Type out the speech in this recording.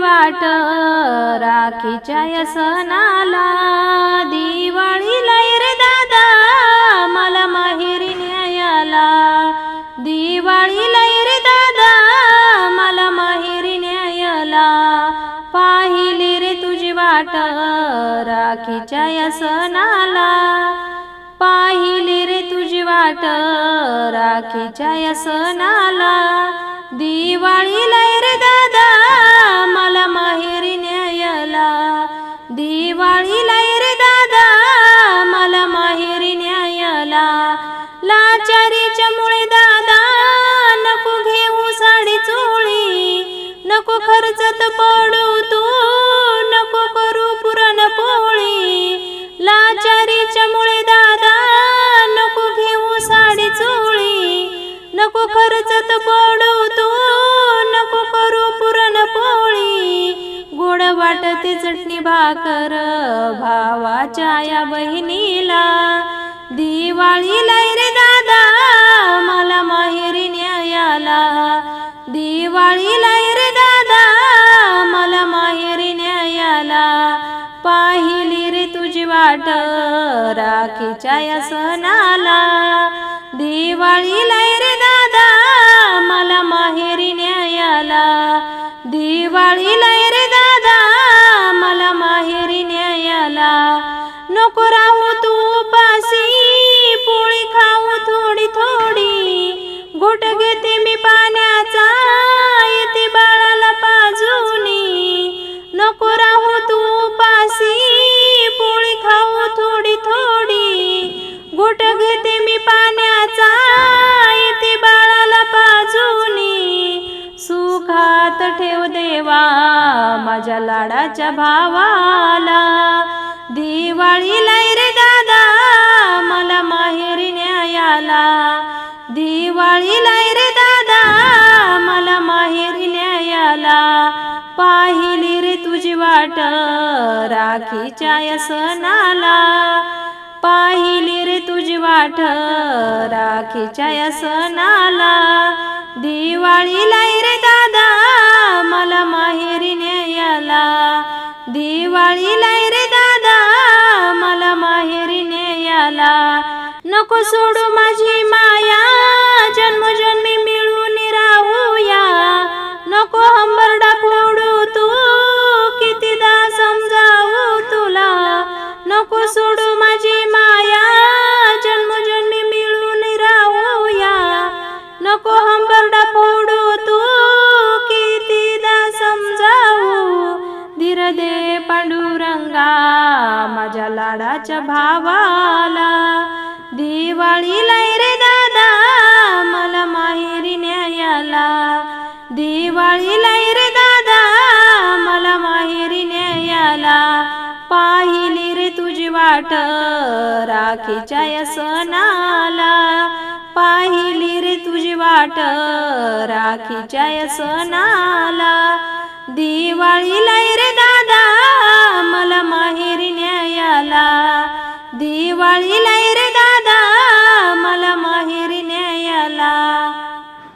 वाट राखीच्या यसनाला दिवाळी दिवाळीला रे दादा मला माहेरी न्यायाला. दिवाळीला रे दादा मला माहेरी न्यायाला. पाहिली रे तुझी वाट राखीच्या यसनाला पाहिली रे तुझी वाट राखीच्या यसनाला दिवाळी दिवाळीला दिवाळीला रे दादा मला माहेरी न्यायाला. लाचारीच्या मुळे दादा नको घेऊ साडी चोळी. नको खर्चत पडू तू नको करू पुरणपोळी लाचारीच्या मुळे दादा नको घेऊ साडी चोळी. नको खर्चत पडू तू नको करू पुरण पोळी. गोड वाटते चटणी भाकर भावाच्या या बहिणीला. दिवाळी रे दादा मला माहेरी न्यायाला दिवाळी रे दादा मला माहेरी न्यायाला पाहिली रे तुझी वाट राखीच्या या सणाला. दिवाळी रे दादा मला माहेरी न्यायाला दिवाळीला रे नको राहू तू उपासी पोळी खाऊ थोडी थोडी. घोट घेते मी पाण्याचा. येते बाळाला पाजूनी. नको राहू तू उपासी पोळी खाऊ थोडी थोडी. घोट घेते मी पाण्याचा. येते बाळाला पाजूनी. सुखात ठेव देवा माझ्या लाडाच्या भावाला. दिवाळीला रे दादा मला माहेरी न्यायाला. पाहिली रे तुझी वाट राखीच्या या सणाला पाहिली रे तुझी वाट राखीच्या या सणाला दिवाळीला रे दादा मला माहेरी न्यायाला. दिवाळीला रे दादा मला माहेरी न्यायाला. नको सोडू माझी मा लाडाच्या भावाला. दिवाळीला रे दादा मला माहेरी न्यायाला. दिवाळीला रे दादा मला माहेरी न्यायाला. पाहिली रे तुझी वाट राखीच्या या सणाला पाहिली रे तुझी वाट राखीच्या या सणाला दिवाळीला रे दादा मला माहेरी दिवाळीला